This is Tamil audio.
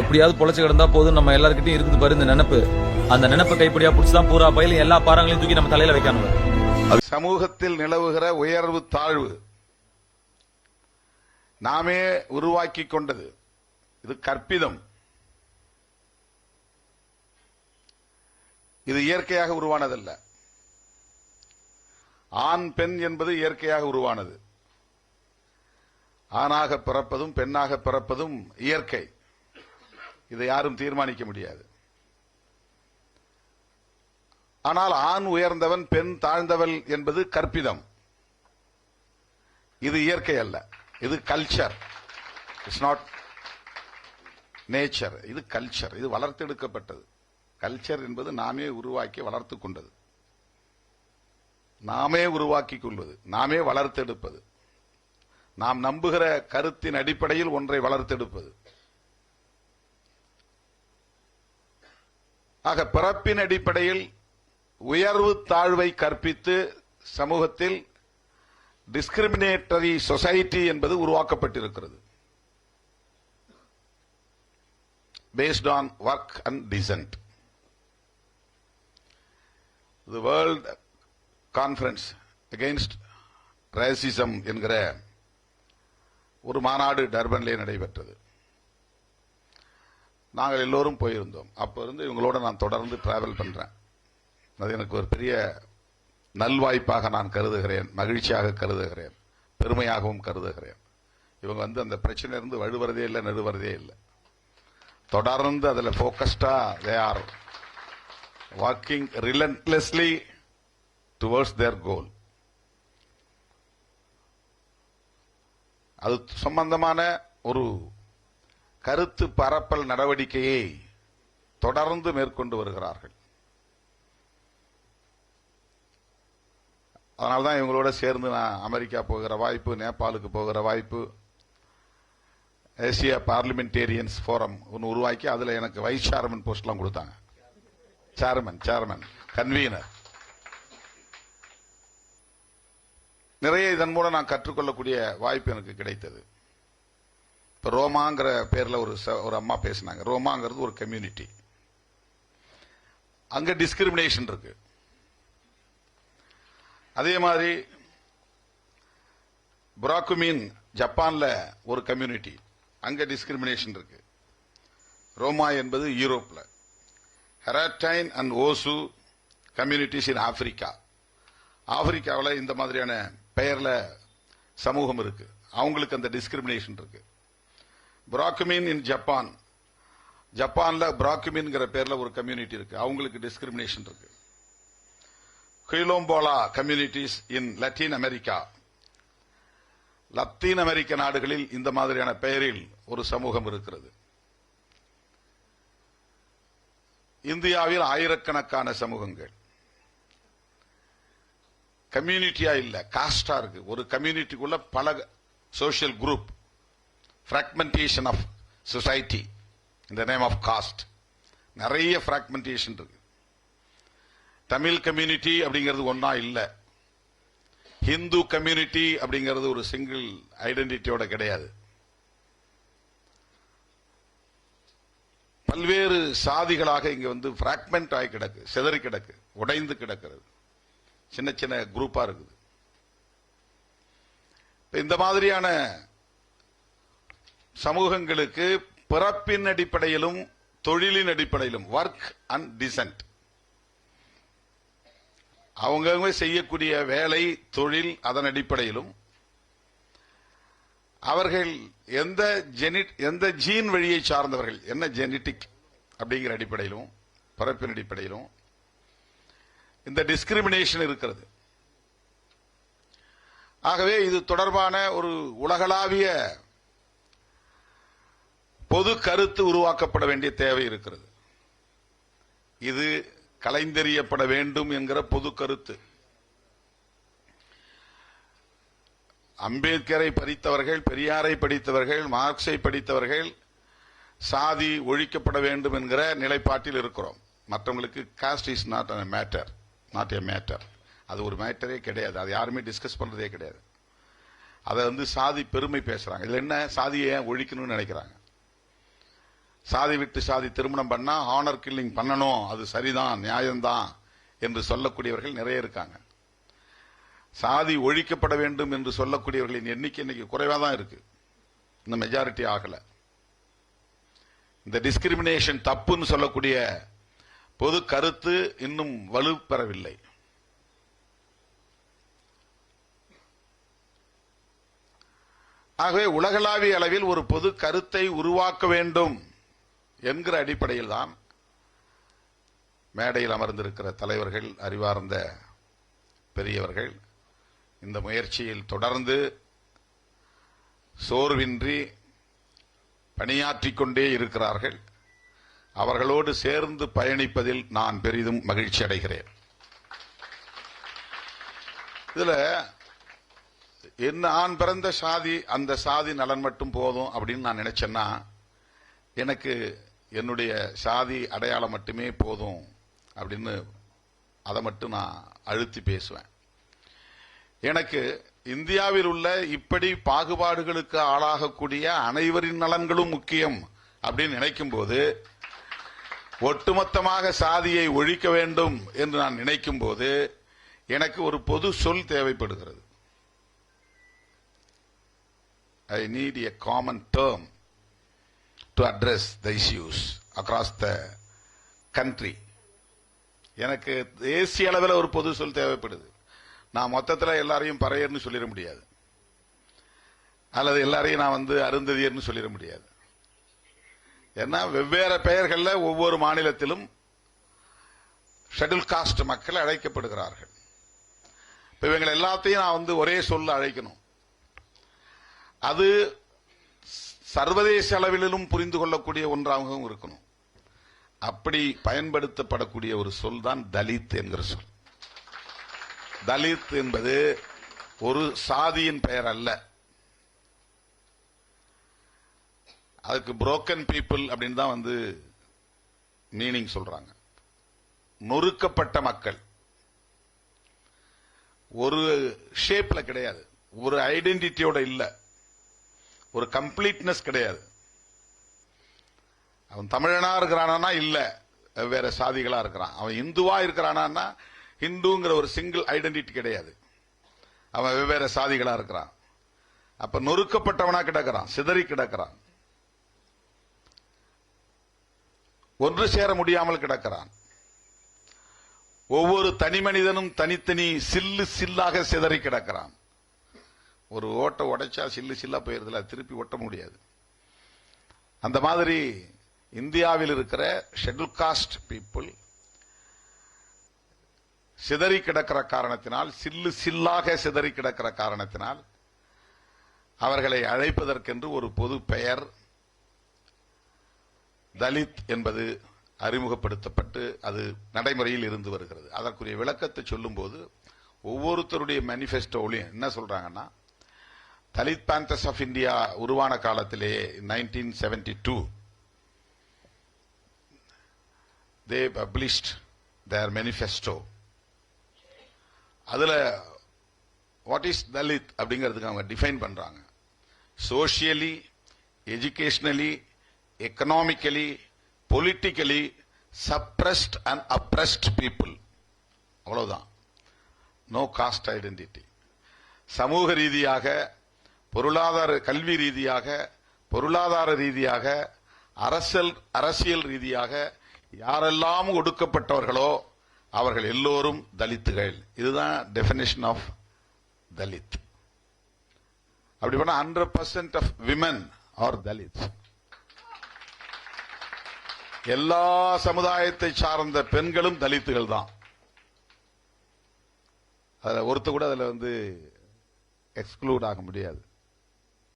எப்படியாவது பொழைச்சு கிடந்தா போதும். நம்ம எல்லாருக்கிட்டையும் இருக்குது பாரு இந்த நினைப்பு. அந்த நினைப்பை கைப்படியா புடிச்சுதான் பூரா பயிலும் எல்லா பாறங்களையும் தூக்கி நம்ம தலையில வைக்கணும். சமூகத்தில் நிலவுகிற உயர்வு தாழ்வு நாமே உருவாக்கி கொண்டது. இது கற்பிதம். இது இயற்கையாக உருவானதல்ல. ஆண் பெண் என்பது இயற்கையாக உருவானது. ஆணாக பிறப்பதும் பெண்ணாக பிறப்பதும் இயற்கை. இதை யாரும் தீர்மானிக்க முடியாது. ஆனால் ஆண் உயர்ந்தவன் பெண் தாழ்ந்தவள் என்பது கற்பிதம். இது இயற்கை அல்ல. இது கல்ச்சர் இட்ஸ் நாட் நேச்சர் இது கல்ச்சர் இது வளர்த்தெடுக்கப்பட்டது கல்ச்சர் என்பது நாமே உருவாக்கி வளர்த்து கொண்டது. நாமே உருவாக்கி கொள்வது. நாமே வளர்த்தெடுப்பது நாம் நம்புகிற கருத்தின் அடிப்படையில் ஒன்றை வளர்த்தெடுப்பது ஆக பிறப்பின் அடிப்படையில் உயர்வு தாழ்வை கற்பித்து சமூகத்தில் டிஸ்கிரிமினேட்டரி சொசைட்டி என்பது உருவாக்கப்பட்டிருக்கிறது. Based on work and descent the world conference against racism என்கிற ஒரு மாநாடு டர்பன்லே நடைபெற்றது. நாங்கள் எல்லோரும் போயிருந்தோம். அப்போ இருந்து இவங்களோட நான் தொடர்ந்து டிராவல் பண்றேன். அது எனக்கு ஒரு பெரிய நல்வாய்ப்பாக நான் கருதுகிறேன். மகிழ்ச்சியாக கருதுகிறேன். பெருமையாகவும் கருதுகிறேன். இவங்க வந்து அந்த பிரச்சனையிலிருந்து வழுவுறதே இல்லை நடுவறதே இல்லை. தொடர்ந்து அதில் ஃபோக்கஸ்டா they are walking relentlessly towards their goal அது சம்பந்தமான ஒரு கருத்து பரப்பல் நடவடிக்கையை தொடர்ந்து மேற்கொண்டு வருகிறார்கள். அதனால்தான் இவங்களோட சேர்ந்து நான் அமெரிக்கா போகிற வாய்ப்பு நேபாளுக்கு போகிற வாய்ப்பு ஏசியா பார்லிமெண்டேரியன்ஸ் ஃபோரம் ஒன்று உருவாக்கி அதில் எனக்கு வைஸ் சேர்மன் போஸ்ட்லாம் கொடுத்தாங்க. சேர்மன் சேர்மன் கன்வீனர் நிறைய இதன் மூலம் நான் கற்றுக்கொள்ளக்கூடிய வாய்ப்பு எனக்கு கிடைத்தது. ரோமாங்கிற பேரில் ஒரு ச- ஒரு அம்மா பேசினாங்க. ரோமாங்கிறது ஒரு கம்யூனிட்டி அங்க டிஸ்கிரிமினேஷன் இருக்கு. அதே மாதிரி புராக்குமீன் ஜப்பானில் ஒரு கம்யூனிட்டி அங்க டிஸ்கிரிமினேஷன் இருக்கு. ரோமா என்பது யூரோப்பில் Haratine and Osu communities in Africa ஆப்பிரிக்காவில் இந்த மாதிரியான பெயர்ல சமூகம் இருக்கு. அவங்களுக்கு அந்த டிஸ்கிரிமினேஷன் இருக்கு. பிராக்குமின் இன் ஜப்பான் ஜப்பான்ல புராக்குமீன்ங்கிற பேர்ல ஒரு கம்யூனிட்டி இருக்கு. அவங்களுக்கு டிஸ்கிரிமினேஷன் இருக்கு. Quilombola communities in Latin America Latin அமெரிக்க நாடுகளில் இந்த மாதிரியான பெயரில் ஒரு சமூகம் இருக்கிறது. இந்தியாவில் ஆயிரக்கணக்கான சமூகங்கள். கம்யூனிட்டியா இல்ல காஸ்டா இருக்கு. ஒரு கம்யூனிட்டிக்குள்ள பல social group fragmentation of society இந்த நேம் ஆஃப் காஸ்ட் நிறைய ஃப்ராக்மெண்டேஷன் இருக்கு. தமிழ் கம்யூனிட்டி அப்படிங்கிறது ஒன்றா இல்லை. ஹிந்து கம்யூனிட்டி அப்படிங்கிறது ஒரு சிங்கிள் ஐடென்டிட்டியோட கிடையாது. பல்வேறு சாதிகளாக இங்க வந்து பிராக்மெண்ட் ஆகி கிடக்கு சிதறி கிடக்கு உடைந்து கிடக்கிறது. சின்ன சின்ன குரூப்பா இருக்குது. இப்போ இந்த மாதிரியான சமூகங்களுக்கு பிறப்பின் அடிப்படையிலும் தொழிலின் அடிப்படையிலும் ஒர்க் அண்ட் டிசன்ட் அவங்கவுங்க செய்யக்கூடிய வேலை தொழில் அதன் அடிப்படையிலும். அவர்கள் எந்த ஜெனிட் எந்த ஜீன் வழியை சார்ந்தவர்கள் என்ன ஜெனட்டிக் அப்படிங்கிற அடிப்படையிலும் பிறப்பின் அடிப்படையிலும் இந்த டிஸ்கிரிமினேஷன் இருக்கிறது. ஆகவே இது தொடர்பான ஒரு உலகளாவிய பொது கருத்து உருவாக்கப்பட வேண்டிய தேவை இருக்கிறது. இது கலைந்தெறியப்பட வேண்டும் என்கிற பொது கருத்து. அம்பேத்கரை படித்தவர்கள் பெரியாரை படித்தவர்கள் மார்க்ஸை படித்தவர்கள் சாதி ஒழிக்கப்பட வேண்டும் என்கிற நிலைப்பாட்டில் இருக்கிறோம். மற்றவங்களுக்கு caste is not a matter not a matter அது ஒரு மேட்டரே கிடையாது. அது யாருமே டிஸ்கஸ் பண்றதே கிடையாது. அதை வந்து சாதி பெருமை பேசுறாங்க. இதுல என்ன? சாதியை ஏன் ஒழிக்கணும்னு நினைக்கிறாங்க? சாதி விட்டு சாதி திருமணம் பண்ணா ஹானர் கில்லிங் பண்ணணும். அது சரிதான் நியாயம்தான் என்று சொல்லக்கூடியவர்கள் நிறைய இருக்காங்க. சாதி ஒழிக்கப்பட வேண்டும் என்று சொல்லக்கூடியவர்களின் எண்ணிக்கை இன்னைக்கு குறைவா தான் இருக்கு. இந்த மெஜாரிட்டி ஆகல. இந்த டிஸ்கிரிமினேஷன் தப்புன்னு சொல்லக்கூடிய பொது கருத்து இன்னும் வலுப்பெறவில்லை. ஆகவே உலகளாவிய அளவில் ஒரு பொது கருத்தை உருவாக்க வேண்டும். என்கிற அடிப்படையில் தான் மேடையில் அமர்ந்திருக்கிற தலைவர்கள் அறிவார்ந்த பெரியவர்கள் இந்த முயற்சியில் தொடர்ந்து சோர்வின்றி பணியாற்றிக் கொண்டே இருக்கிறார்கள். அவர்களோடு சேர்ந்து பயணிப்பதில் நான் பெரிதும் மகிழ்ச்சி அடைகிறேன். இதுல என்ன ஆண் பிறந்த சாதி அந்த சாதி நலன் மட்டும் போதும் அப்படின்னு நான் நினைச்சேன்னா எனக்கு என்னுடைய சாதி அடையாளம் மட்டுமே போதும் அப்படின்னு அதை மட்டும் நான் அழுத்தி பேசுவேன். எனக்கு இந்தியாவில் உள்ள இப்படி பாகுபாடுகளுக்கு ஆளாகக்கூடிய அனைவரின் நலன்களும் முக்கியம் அப்படின்னு நினைக்கும் போது ஒட்டுமொத்தமாக சாதியை ஒழிக்க வேண்டும் என்று நான் நினைக்கும் போது எனக்கு ஒரு பொது சொல் தேவைப்படுகிறது. I need a common term to address the issues across the country எனக்கு தேசிய அளவில் ஒரு பொது சொல் தேவைப்படுது. நான் மொத்தத்தில் எல்லாரையும் பறையர்னு சொல்லிட முடியாது. அல்லது எல்லாரையும் நான் வந்து அருந்ததியர்னு சொல்லிட முடியாது. ஏன்னா வெவ்வேறு பெயர்களில் ஒவ்வொரு மாநிலத்திலும் ஷெட்யூல் காஸ்ட் மக்கள் அழைக்கப்படுகிறார்கள். இப்போ இவங்களை எல்லாத்தையும் நான் வந்து ஒரே சொல்ல அழைக்கணும். அது சர்வதேச அளவிலும் புரிந்து கொள்ளக்கூடிய ஒன்றாகவும் இருக்கணும். அப்படி பயன்படுத்தப்படக்கூடிய ஒரு சொல் தான் தலித் என்கிற சொல். தலித் என்பது ஒரு சாதியின் பெயர் அல்ல. அதுக்கு புரோக்கன் பீப்புள் அப்படின்னு தான் வந்து மீனிங் சொல்றாங்க. நொறுக்கப்பட்ட மக்கள். ஒரு ஷேப்ல கிடையாது. ஒரு ஐடென்டிட்டியோட இல்லை. ஒரு கம்ப்ளீட்னஸ் கிடையாது. அவன் தமிழனா இருக்கிறானா இல்ல. வேற சாதிகளா இருக்கிறான். அவன் இந்துவா இருக்கிறானா ஹிந்துங்கிற ஒரு சிங்கிள் ஐடென்டிட்டி கிடையாது. அவன் வெவ்வேறு சாதிகளா இருக்கிறான். அப்ப நொறுக்கப்பட்டவனா கிடக்கிறான் சிதறி கிடக்கிறான். ஒன்று சேர முடியாமல் கிடக்கிறான். ஒவ்வொரு தனி மனிதனும் தனித்தனி சில்லு சில்லாக சிதறி கிடக்கிறான். ஒரு ஓட்டை உடைச்சா சில்லு சில்லா போயிருதுல திருப்பி ஒட்ட முடியாது. அந்த மாதிரி இந்தியாவில் இருக்கிற ஷெட்யூல் காஸ்ட் பீப்புள் சிதறி கிடக்கிற காரணத்தினால் சில்லு சில்லாக சிதறி கிடக்கிற காரணத்தினால் அவர்களை அழைப்பதற்கென்று ஒரு பொது பெயர் தலித் என்பது அறிமுகப்படுத்தப்பட்டு அது நடைமுறையில் இருந்து வருகிறது. அதற்குரிய விளக்கத்தை சொல்லும்போது ஒவ்வொருத்தருடைய மேனிஃபெஸ்டோலையும் என்ன சொல்றாங்கன்னா தலித் பேந்தர்ஸ் ஆஃப் இந்தியா உருவான காலத்திலே nineteen seventy two they published their manifesto அதில் வாட் இஸ் தலித் அப்படிங்கிறதுக்கு அவங்க டிஃபைன் பண்ணுறாங்க socially educationally economically politically suppressed and oppressed people அவ்வளோதான் நோ காஸ்ட் ஐடென்டிட்டி சமூக ரீதியாக பொருளாதார கல்வி ரீதியாக பொருளாதார ரீதியாக அரசியல் அரசியல் ரீதியாக யாரெல்லாம் ஒடுக்கப்பட்டவர்களோ அவர்கள் எல்லோரும் தலித்துகள். இதுதான் டெபினேஷன் ஆஃப் தலித். அப்படி பண்ணா hundred percent of women are Dalit எல்லா சமுதாயத்தை சார்ந்த பெண்களும் தலித்துகள் தான். அதில் ஒருத்த கூட அதில் வந்து எக்ஸ்க்ளூட் ஆக முடியாது.